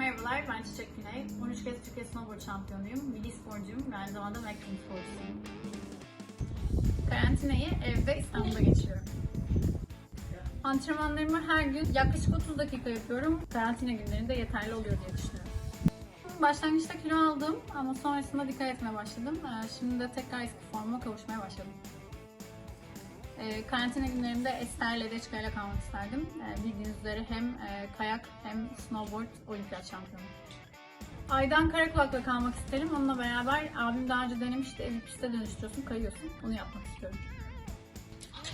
Merhabalar, ben Çiçek Güney. 13 kez Türkiye Snowboard şampiyonuyum. Milli sporcuyum ve aynı zamanda Mekkum sporcusuyum. Karantinayı evde İstanbul'da geçiriyorum. Antrenmanlarımı her gün yaklaşık 30 dakika yapıyorum. Karantina günlerinde yeterli oluyor diye düşünüyorum. Başlangıçta kilo aldım ama sonrasında dikkat etmeye başladım. Ee, Şimdi de tekrar eski formuma kavuşmaya başladım. Ee, karantina günlerimde Ester Ledeçka ile kalmak isterdim. Ee, bildiğiniz üzere hem e, kayak hem snowboard olimpiyat şampiyonu. Aydan Karakulak'la kalmak isterim. Onunla beraber abim daha önce denemişti. Evi piste dönüştürüyorsun, kayıyorsun. Onu yapmak istiyorum.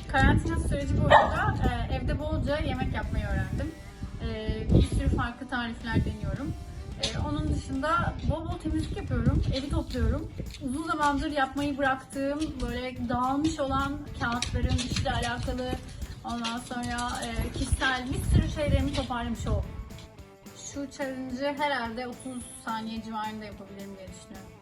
Karantina süreci boyunca e, evde bolca yemek yapmayı öğrendim. E, bir sürü farklı tarifler deniyorum. E, onun dışında bol bol temizlik yapıyorum, evi topluyorum. Uzun zamandır yapmayı bıraktığım böyle dağılmış olan kağıtların işle alakalı ondan sonra e, kişisel bir sürü şeylerimi toparlamış oldum. Şu challenge'ı herhalde 30 saniye civarında yapabilirim diye düşünüyorum.